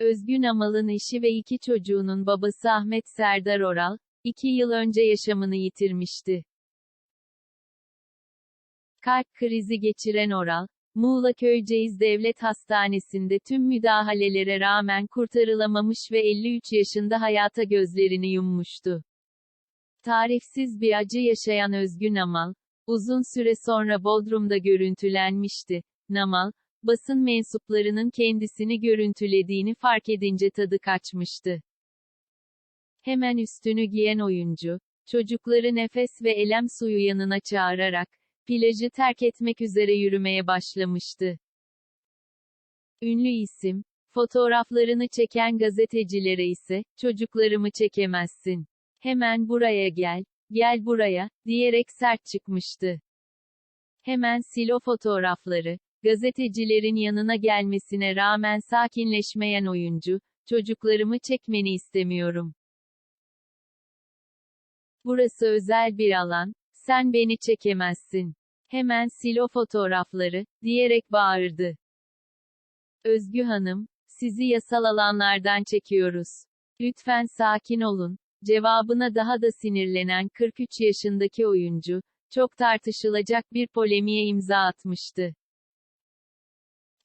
Özgün Amal'ın eşi ve iki çocuğunun babası Ahmet Serdar Oral, iki yıl önce yaşamını yitirmişti. Kalp krizi geçiren Oral, Muğla Köyceğiz Devlet Hastanesi'nde tüm müdahalelere rağmen kurtarılamamış ve 53 yaşında hayata gözlerini yummuştu. Tarifsiz bir acı yaşayan Özgün Amal, uzun süre sonra Bodrum'da görüntülenmişti. Namal, basın mensuplarının kendisini görüntülediğini fark edince tadı kaçmıştı. Hemen üstünü giyen oyuncu, çocukları nefes ve elem suyu yanına çağırarak, plajı terk etmek üzere yürümeye başlamıştı. Ünlü isim, fotoğraflarını çeken gazetecilere ise, çocuklarımı çekemezsin. Hemen buraya gel, gel buraya, diyerek sert çıkmıştı. Hemen sil o fotoğrafları, gazetecilerin yanına gelmesine rağmen sakinleşmeyen oyuncu, çocuklarımı çekmeni istemiyorum. Burası özel bir alan, sen beni çekemezsin. Hemen sil o fotoğrafları, diyerek bağırdı. Özgü Hanım, sizi yasal alanlardan çekiyoruz. Lütfen sakin olun. Cevabına daha da sinirlenen 43 yaşındaki oyuncu, çok tartışılacak bir polemiğe imza atmıştı.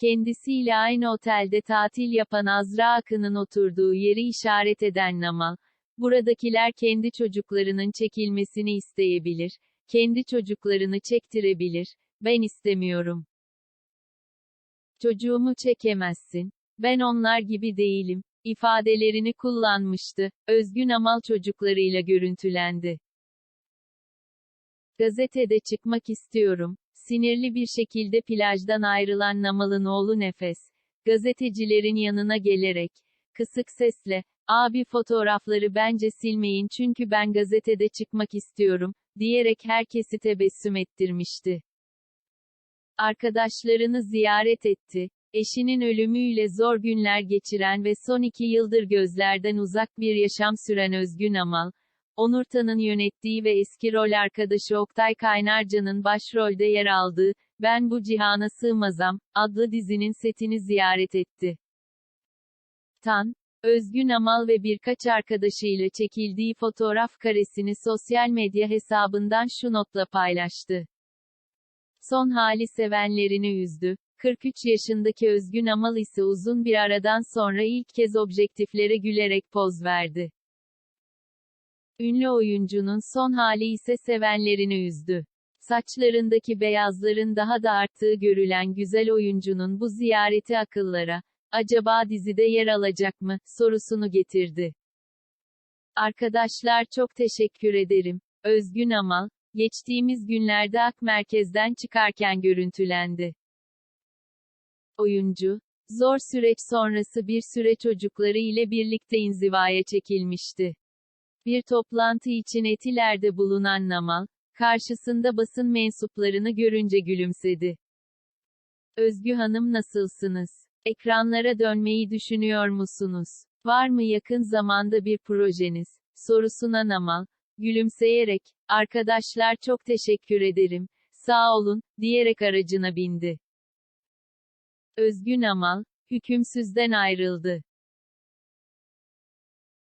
Kendisiyle aynı otelde tatil yapan Azra Akın'ın oturduğu yeri işaret eden Namal, buradakiler kendi çocuklarının çekilmesini isteyebilir, kendi çocuklarını çektirebilir, ben istemiyorum. Çocuğumu çekemezsin, ben onlar gibi değilim, ifadelerini kullanmıştı. Özgün Amal çocuklarıyla görüntülendi. Gazetede çıkmak istiyorum. Sinirli bir şekilde plajdan ayrılan Namal'ın oğlu Nefes, gazetecilerin yanına gelerek, kısık sesle, abi fotoğrafları bence silmeyin çünkü ben gazetede çıkmak istiyorum, diyerek herkesi tebessüm ettirmişti. Arkadaşlarını ziyaret etti. Eşinin ölümüyle zor günler geçiren ve son iki yıldır gözlerden uzak bir yaşam süren Özgün Amal, Onurtan'ın yönettiği ve eski rol arkadaşı Oktay Kaynarca'nın başrolde yer aldığı, Ben Bu Cihana Sığmazam, adlı dizinin setini ziyaret etti. Tan, Özgün Amal ve birkaç arkadaşıyla çekildiği fotoğraf karesini sosyal medya hesabından şu notla paylaştı. Son hali sevenlerini üzdü. 43 yaşındaki Özgün Amal ise uzun bir aradan sonra ilk kez objektiflere gülerek poz verdi. Ünlü oyuncunun son hali ise sevenlerini üzdü. Saçlarındaki beyazların daha da arttığı görülen güzel oyuncunun bu ziyareti akıllara, acaba dizide yer alacak mı, sorusunu getirdi. Arkadaşlar çok teşekkür ederim. Özgün Amal, geçtiğimiz günlerde Ak Merkez'den çıkarken görüntülendi. Oyuncu, zor süreç sonrası bir süre çocukları ile birlikte inzivaya çekilmişti. Bir toplantı için Etiler'de bulunan Namal, karşısında basın mensuplarını görünce gülümsedi. Özgü Hanım nasılsınız? Ekranlara dönmeyi düşünüyor musunuz? Var mı yakın zamanda bir projeniz? Sorusuna Namal, gülümseyerek, arkadaşlar çok teşekkür ederim, sağ olun, diyerek aracına bindi. Özgün Amal, hükümsüzden ayrıldı.